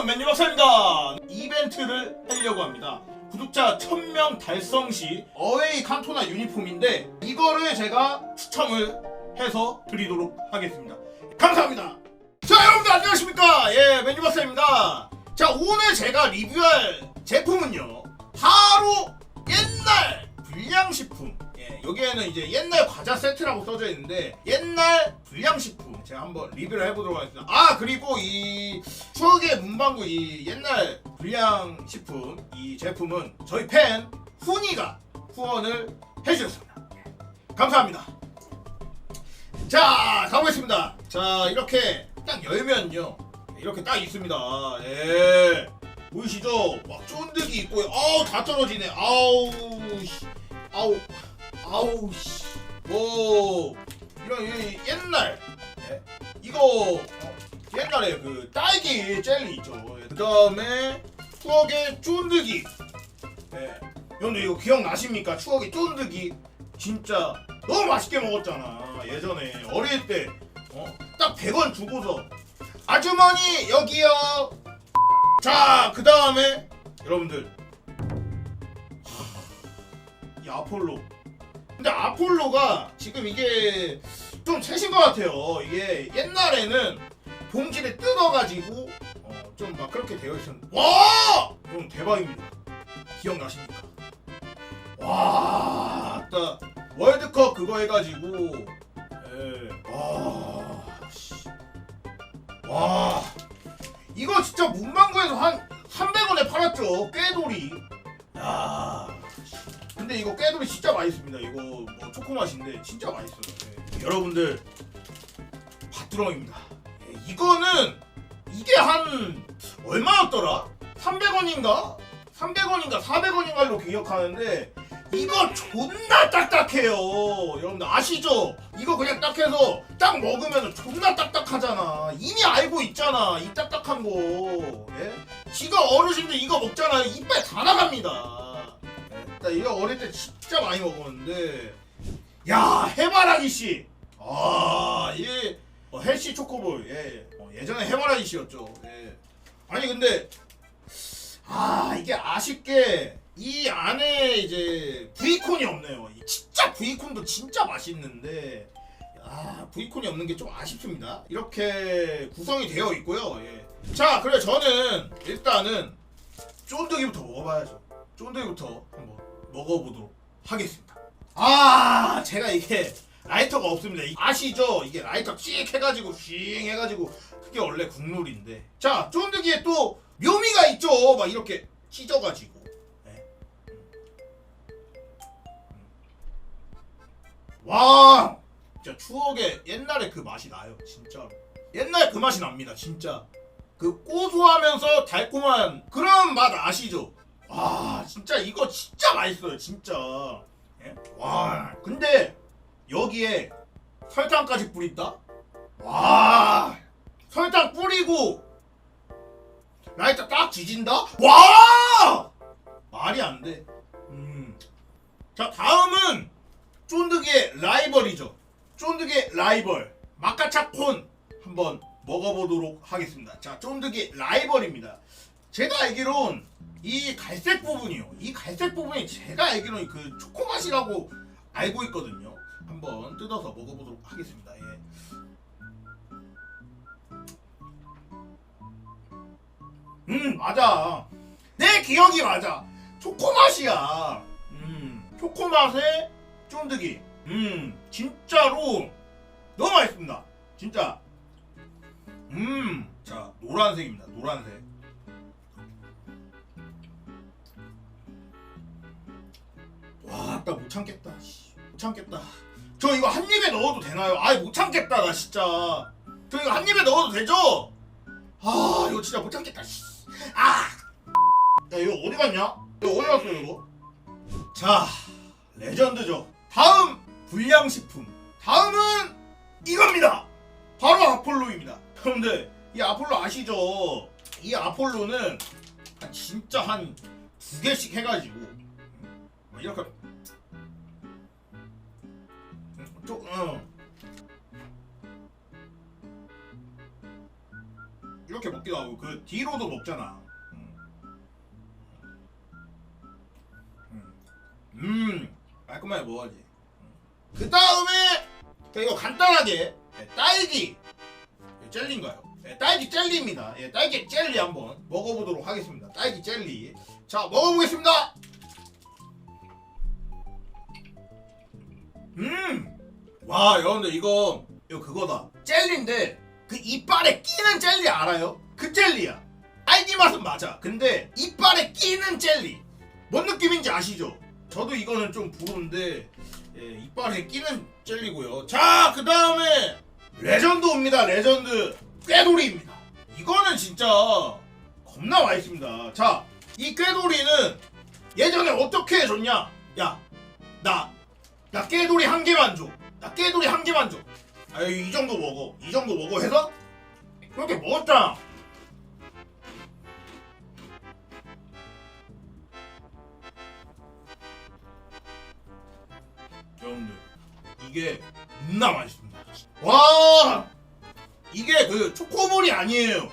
여러분 맨유 박사입니다. 이벤트를 하려고 합니다. 구독자 1000명 달성 시 어웨이 칸토나 유니폼인데 이거를 제가 추첨을 해서 드리도록 하겠습니다. 감사합니다. 자 여러분들 안녕하십니까? 예 맨유 박사입니다. 자 오늘 제가 리뷰할 제품은요. 바로 옛날 불량식품 예, 여기에는 이제 옛날 과자 세트라고 써져 있는데 옛날 불량식품 제가 한번 리뷰를 해보도록 하겠습니다. 아 그리고 이 추억의 문방구 이 옛날 불량식품 이 제품은 저희 팬 훈이가 후원을 해주셨습니다. 감사합니다. 자 가보겠습니다. 자 이렇게 딱 열면요. 이렇게 딱 있습니다. 예. 보이시죠? 막 쫀득이 있고 아우 다 떨어지네. 아우 씨. 아우 아우 씨뭐 이런 이 옛날. 예? 이거 어, 옛날에 그 딸기 젤리 있죠. 그 다음에 추억의 쫀득이. 예. 여러분들 이거 기억나십니까? 추억의 쫀득이. 진짜 너무 맛있게 먹었잖아. 예전에 어릴 때딱 100원 주고서. 아주머니 여기요. 자 그 다음에 여러분들. 이 아폴로 근데 아폴로가 지금 이게 좀 최신 것 같아요 이게 옛날에는 봉지를 뜯어가지고 어, 좀 막 그렇게 되어 있었는데 와! 여러분 대박입니다 기억나십니까? 와, 딱 월드컵 그거 해가지고, 예, 와, 씨. 와, 이거 진짜 문방구에서 한 300원에 팔았죠, 꾀돌이. 야, 씨. 근데 이거 꾀돌이 진짜 맛있습니다. 이거 뭐 초코 맛인데 진짜 맛있어요. 예. 여러분들 밭두렁입니다. 예, 이거는 이게 한 얼마였더라? 300원인가? 300원인가 400원인가로 기억하는데 이거 존나 딱딱해요. 여러분들 아시죠? 이거 그냥 딱 해서 딱 먹으면 존나 딱딱하잖아. 이미 알고 있잖아. 이 딱딱한 거. 예? 지가 어르신들 이거 먹잖아요. 이빨 다 나갑니다. 예? 나 이거 어릴 때 진짜 많이 먹었는데 야 해바라기 씨. 아 이게 어, 헬시 초코볼. 예. 어, 예전에 해바라기 씨였죠. 예. 아니 근데 아 이게 아쉽게 이 안에 이제 브이콘이 없네요. 이 진짜 브이콘도 진짜 맛있는데 아 브이콘이 없는 게 좀 아쉽습니다. 이렇게 구성이 되어 있고요. 예. 자 그래 저는 일단은 쫀득이부터 먹어봐야죠. 쫀득이부터 한번 먹어보도록 하겠습니다. 아 제가 이게 라이터가 없습니다. 이- 아시죠? 이게 라이터 씩 해가지고 씩 해가지고 그게 원래 국룰인데 자 쫀득이에 또 묘미가 있죠. 막 이렇게 찢어가지고. 네. 와, 진짜 추억의 옛날에 그 맛이 나요, 진짜로. 옛날 그 맛이 납니다, 진짜. 그 고소하면서 달콤한 그런 맛 아시죠? 와, 진짜 이거 진짜 맛있어요, 진짜. 예? 와, 근데 여기에 설탕까지 뿌린다? 와, 설탕 뿌리고 라이터 딱 지진다? 와! 말이 안 돼. 음. 자, 다음은 쫀득이의 라이벌이죠. 쫀득이의 라이벌. 마카차콘 한번 먹어보도록 하겠습니다. 자, 쫀득이 라이벌입니다. 제가 알기론 이 갈색 부분이요. 이 갈색 부분이 제가 알기론 그 초코 맛이라고 알고 있거든요. 한번 뜯어서 먹어보도록 하겠습니다. 예. 음 맞아 내 기억이 맞아 초코 맛이야 음 초코 맛에 쫀득이 음 진짜로 너무 맛있습니다 진짜 음자 노란색입니다 노란색 와나 못 참겠다 씨. 못 참겠다 저 이거 한 입에 넣어도 되나요? 아이 못 참겠다 나 진짜 저 이거 한 입에 넣어도 되죠? 아 이거 진짜 못 참겠다 씨. 아! 야 이거 어디 갔냐? 이거 어디 갔어 이거? 자 레전드죠 다음 불량식품 다음은 이겁니다 바로 아폴로입니다 여러분들 이 아폴로 아시죠? 이 아폴로는 한 진짜 한 두 개씩 해가지고 뭐 이렇게 좀, 어. 이렇게 먹기도 하고 그 뒤로도 먹잖아. 음, 음, 음 깔끔하게 먹어야지. 그 다음에 이거 간단하게 예, 딸기 예, 젤리인가요? 예, 딸기 젤리입니다. 예, 딸기 젤리 한번 먹어보도록 하겠습니다. 딸기 젤리. 자 먹어보겠습니다. 음, 와 여러분들 이거 이거 그거다. 젤리인데 그 이빨에 끼는 젤리 알아요? 그 젤리야. 딸기 맛은 맞아. 근데 이빨에 끼는 젤리. 뭔 느낌인지 아시죠? 저도 이거는 좀 부러운데 예, 이빨에 끼는 젤리고요. 자, 그 다음에 레전드입니다. 레전드 꾀돌이입니다. 이거는 진짜 겁나 맛있습니다. 자, 이 꾀돌이는 예전에 어떻게 해줬냐? 야, 나, 나 깨돌이 한 개만 줘. 나 깨돌이 한 개만 줘. 아, 이 정도 먹어. 이 정도 먹어 해서 그렇게 먹었잖아. 여러분들 이게 겁나 맛있습니다. 와 이게 그 초코볼이 아니에요.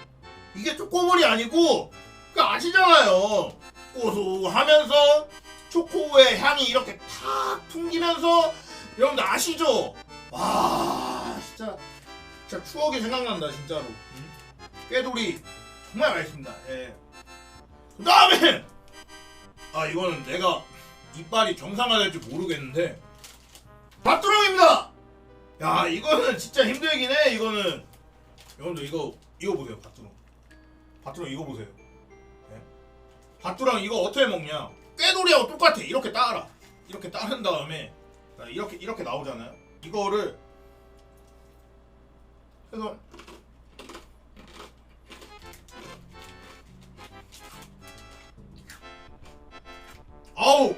이게 초코볼이 아니고 그 아시잖아요. 고소하면서 초코의 향이 이렇게 탁 풍기면서 여러분들 아시죠? 와 진짜 진짜 추억이 생각난다 진짜로. 응? 꾀돌이 정말 맛있습니다. 예. 그 다음에 아 이거는 내가 이빨이 정상화될지 모르겠는데 밭두렁입니다. 야 이거는 진짜 힘들긴 해 이거는 여러분들 이거 이거 보세요 밭두렁 밭두렁 이거 보세요 예? 밭두렁 이거 어떻게 먹냐 꾀돌이하고 똑같아 이렇게 따라 이렇게 따른 다음에 자, 이렇게 이렇게 나오잖아요 이거를 해서 아우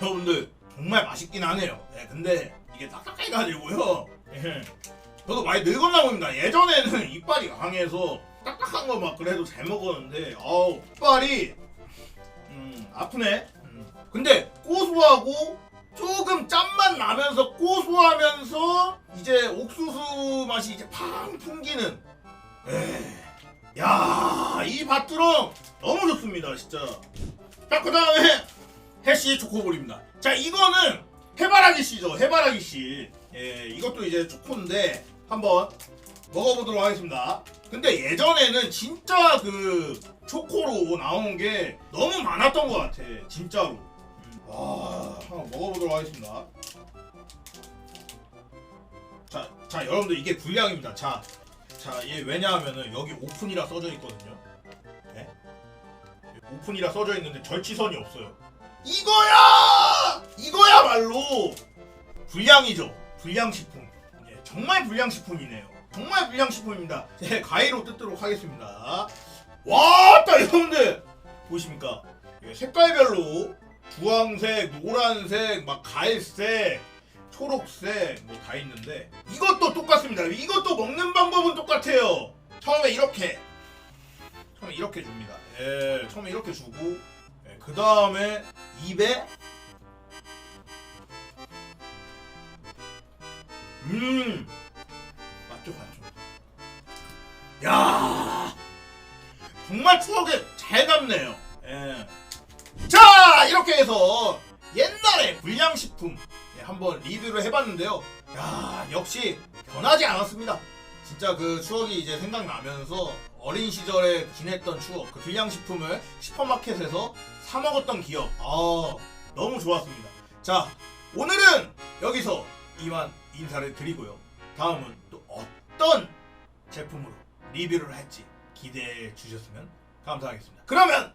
여러분들 정말 맛있긴 하네요. 네, 근데 이게 딱딱해가지고요. 예. 저도 많이 늙었나 봅니다. 예전에는 이빨이 강해서 딱딱한 거 막 그래도 잘 먹었는데 아우 이빨이 음, 아프네. 음. 근데 고소하고 이제 옥수수 맛이 이제 팡 풍기는 에이. 야, 이 밭두렁 너무 좋습니다, 진짜. 자, 그 다음에 해시 초코볼입니다. 자, 이거는 해바라기 씨죠, 해바라기 씨. 예, 이것도 이제 초코인데 한번 먹어보도록 하겠습니다. 근데 예전에는 진짜 그 초코로 나온 게 너무 많았던 것 같아, 진짜로. 음, 와, 한번 먹어보도록 하겠습니다. 자, 자, 여러분들 이게 분량입니다. 자, 자, 얘 왜냐하면은 여기 오픈이라 써져 있거든요. 네? 오픈이라 써져 있는데 절치선이 없어요. 이거야! 이거야말로 불량이죠. 불량식품. 예, 정말 불량식품이네요. 정말 불량식품입니다. 제 가위로 뜯도록 하겠습니다. 와, 딱 여러분들 보이십니까? 예, 색깔별로 주황색, 노란색, 막 갈색, 초록색 뭐 다 있는데 이것도 똑같습니다. 이것도 먹는 방법은 똑같아요. 처음에 이렇게 처음에 이렇게 줍니다. 예, 처음에 이렇게 주고 예, 그 다음에 입에 음 맞죠 맞죠. 야 정말 추억에 잘 남네요. 예. 자 이렇게 해서 옛날에 불량식품 예, 한번 리뷰를 해봤는데요. 야 역시 변하지 않았습니다. 진짜 그 추억이 이제 생각나면서 어린 시절에 지냈던 추억, 그 불량식품을 슈퍼마켓에서 사 먹었던 기억, 아 너무 좋았습니다. 자 오늘은 여기서 이만 인사를 드리고요. 다음은 또 어떤 제품으로 리뷰를 할지 기대해 주셨으면 감사하겠습니다. 그러면